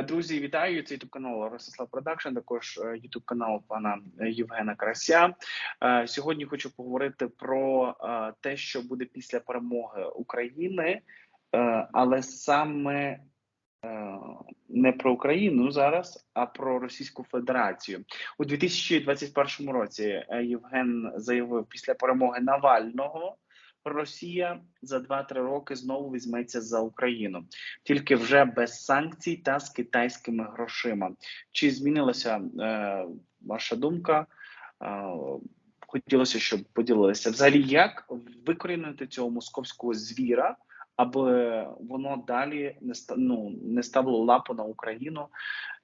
Друзі, вітаю! Це ютуб канал Ростислав Продакшн, також ютуб канал пана Євгена Карася. Е, сьогодні хочу поговорити про е, те, що буде після перемоги України, е, але саме не про Україну зараз, а про Російську Федерацію у 2021 році. Євген заявив після перемоги Навального. Росія за 2-3 роки знову візьметься за Україну, тільки вже без санкцій та з китайськими грошима. Чи змінилася е, ваша думка? Е, хотілося, щоб поділилися взагалі, як викорінити цього московського звіра, аби воно далі не ну, не ставило лапу на Україну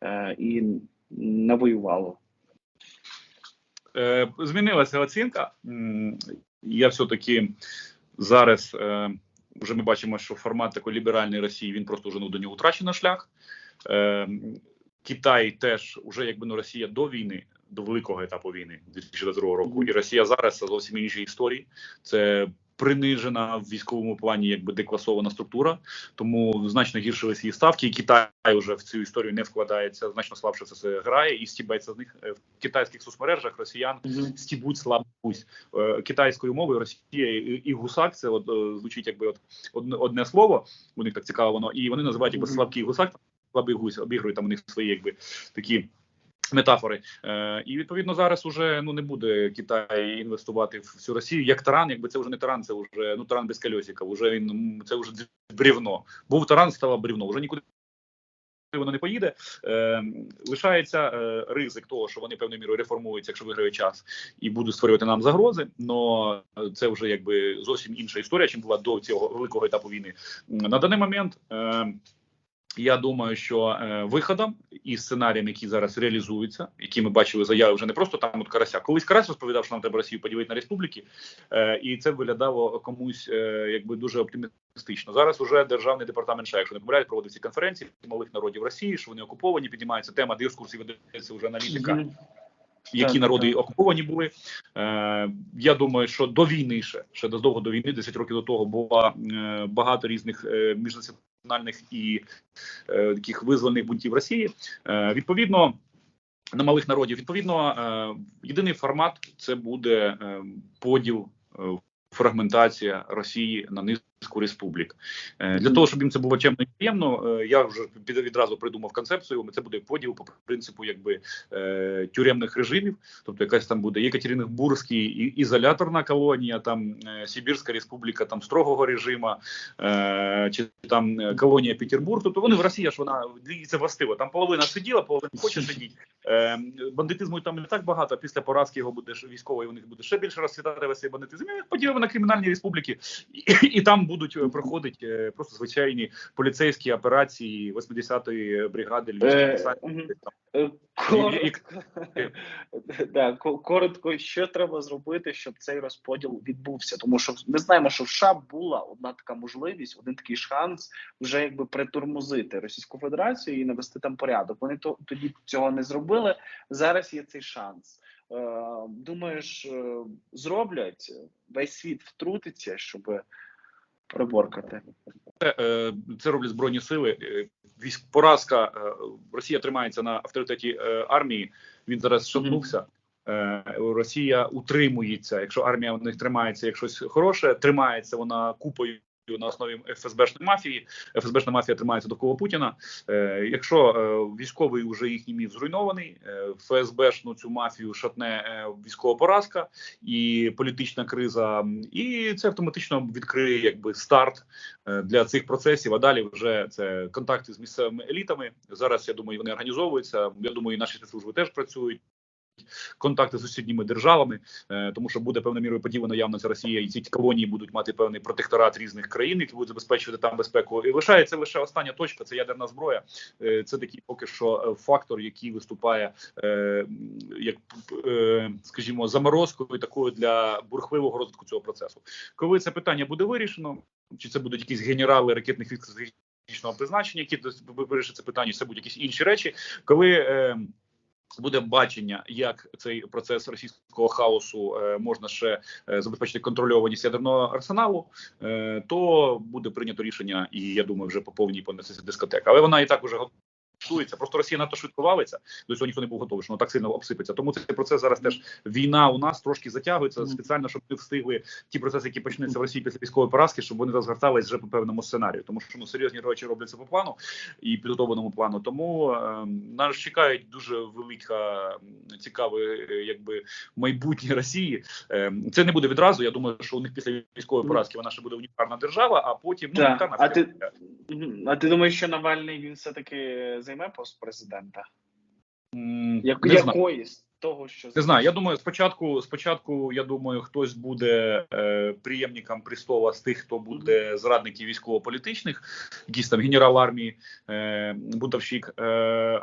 е, і не воювало. Е, змінилася оцінка. Я все-таки зараз е, вже ми бачимо, що формат такої ліберальної Росії він просто вже ну, до нього втрачено шлях. Е, Китай теж уже якби ну Росія до війни, до великого етапу війни 2022 року, і Росія зараз це зовсім інші історії. Це принижена в військовому плані, якби декласована структура, тому значно гіршилися її ставки. І Китай вже в цю історію не вкладається, значно слабше це грає і стібається з них е, в китайських соцмережах. Росіян стібуть слабо е, китайською мовою. Росія і, гусак це от е, звучить, якби от одне, одне слово. У них так цікаво воно, і вони називають якби слабкий гусак. Слабий гусь обігрують там у них свої, якби такі Метафори е, і відповідно зараз уже ну не буде Китай інвестувати в цю Росію як таран. Якби це вже не таран, це вже ну таран без кольосика. Вже він це вже брівно. Був таран, стало брівно. Вже нікуди воно не поїде. Е, Лишається е, ризик того, що вони певною мірою реформуються, якщо виграє час, і будуть створювати нам загрози. Но це вже якби зовсім інша історія, чим була до цього великого етапу війни. На даний момент. Е, я думаю, що е, виходом і сценарієм, які зараз реалізуються, які ми бачили заяви вже не просто там от Карася. Колись Карась розповідав, що нам треба Росію поділити на республіки, е, і це виглядало комусь е, якби дуже оптимістично. Зараз уже державний департамент ша, якщо не помиляють, проводив ці конференції малих народів Росії, що вони окуповані, піднімається тема дискурсів, ведеться вже аналітика. Які так, народи так. окуповані були, Е, я думаю, що до війни ще ще довго до війни, 10 років до того, було е, багато різних е, міжнаціональних і е, таких визвольних бунтів Росії. Е, Відповідно. На малих народів відповідно е, єдиний формат це буде е, поділ, е, фрагментація Росії на низ Ську республік е, для того, щоб їм це було чемно і приємно. Е, я вже відразу придумав концепцію. Це буде поділ по принципу якби е, тюремних режимів, тобто якась там буде Єкатеринбурзький ізоляторна колонія, там Сибірська республіка там строгого режиму, чи там колонія Петербург. Тобто вони в Росії ж вона це властиво. Там половина сиділа, половина хоче сидіти. Бандитизму там не так багато. Після поразки його буде військової. У них буде ще більше розцвітати весь бандитизм. Поділили на кримінальні республіки, і там будуть е, проходити е, просто звичайні поліцейські операції 80-ї бригади Львівської е, Коротко, да, коротко, що треба зробити, щоб цей розподіл відбувся, тому що ми знаємо, що в США була одна така можливість, один такий шанс вже якби притурмозити Російську Федерацію і навести там порядок. Вони то тоді цього не зробили. Зараз є цей шанс. Думаєш, зроблять весь світ втрутиться, щоб приборкати. Це, е, це роблять збройні сили. Е, військ поразка е, Росія тримається на авторитеті армії. Він зараз шатнувся. Росія утримується. Якщо армія в них тримається, як щось хороше, тримається вона купою на основі ФСБшної мафії. ФСБшна мафія тримається довкола Путіна. Е, Якщо е, військовий вже їхній міф зруйнований, е, ФСБшну цю мафію шатне е, військова поразка і політична криза, і це автоматично відкриє якби старт е, для цих процесів. А далі вже це контакти з місцевими елітами. Зараз я думаю, вони організовуються. Я думаю, і наші спецслужби теж працюють контакти з сусідніми державами, е, тому що буде певною мірою поділена явно Росія, і ці колонії будуть мати певний протекторат різних країн, які будуть забезпечувати там безпеку. І лишається лише остання точка. Це ядерна зброя. Е, це такий поки що е, фактор, який виступає як скажімо заморозкою такою для бурхливого розвитку цього процесу. Коли це питання буде вирішено, чи це будуть якісь генерали ракетних військ стратегічного призначення, які вирішать це питання, це будуть якісь інші речі, коли Буде бачення, як цей процес російського хаосу е, можна ще е, забезпечити контрольованість ядерного арсеналу, е, то буде прийнято рішення, і я думаю, вже по повній понесеться дискотека. Але вона і так уже Готується. Просто Росія надто швидко валиться. До цього ніхто не був готовий, що воно так сильно обсипеться. Тому цей процес зараз теж війна у нас трошки затягується спеціально, щоб ми встигли ті процеси, які почнуться в Росії після військової поразки, щоб вони розгортались вже по певному сценарію. Тому що ну серйозні речі робляться по плану і підготовленому плану. Тому е, нас чекають дуже велика цікаве, якби майбутнє Росії. Е, це не буде відразу. Я думаю, що у них після військової поразки вона ще буде унітарна держава, а потім ну, унітарна. А ти, а ти думаєш, що Навальний він все таки займе пост президента? Як, якоїсь того, що не знаю. Я думаю, спочатку, спочатку, я думаю, хтось буде е, приємником престола з тих, хто буде зрадників військово-політичних, якийсь там генерал армії, е, бунтовщик, е,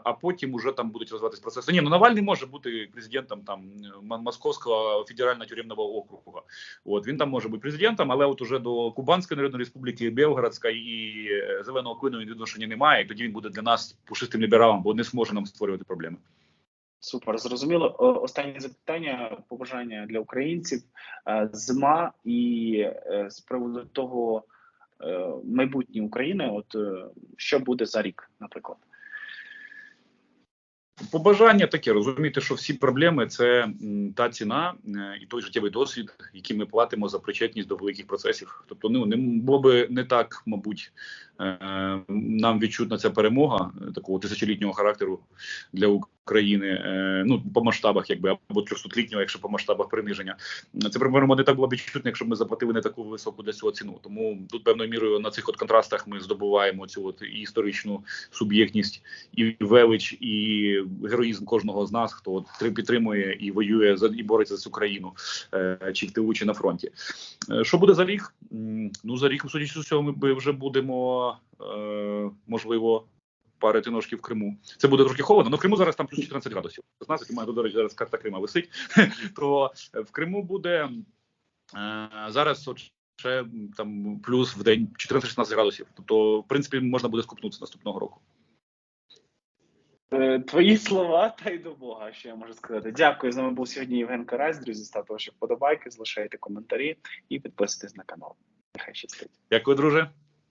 а потім уже там будуть розвиватись процеси. Ні, ну Навальний може бути президентом там Московського федерального тюремного округу. От він там може бути президентом, але от уже до Кубанської народної республіки, Белгородська і е, зеленого клину відношення немає. І тоді він буде для нас пушистим лібералом, бо не зможе нам створювати проблеми. Супер, зрозуміло. Останнє запитання, побажання для українців. Е, зима і е, з приводу того е, майбутнє України. От що буде за рік, наприклад. Побажання таке розуміти, що всі проблеми це та ціна і той життєвий досвід, який ми платимо за причетність до великих процесів. Тобто, ну не було би не так, мабуть, нам відчутна ця перемога такого тисячолітнього характеру для України. Е, ну по масштабах, якби або 300-літнього, якщо по масштабах приниження, це примерно не так було відчутно, якщо б ми заплатили не таку високу для цього ціну. Тому тут певною мірою на цих от контрастах ми здобуваємо цю от і історичну суб'єктність, і велич, і героїзм кожного з нас, хто от підтримує і воює за і бореться за цю країну, е, чи в тилу, чи на фронті. Е, що буде за рік? Ну за рік, судячи з цього, ми вже будемо можливо парити ножки в Криму. Це буде трохи холодно, але в Криму зараз там плюс 14 градусів. 16, у мене, до речі, зараз карта Крима висить. То в Криму буде е, зараз ще там плюс в день 14-16 градусів. Тобто, в принципі, можна буде скупнутися наступного року. Е, твої слова та й до Бога, що я можу сказати. Дякую. З нами був сьогодні Євген Карась. Друзі, ставте ваші вподобайки, залишайте коментарі і підписуйтесь на канал. Нехай щастить. Дякую, друже.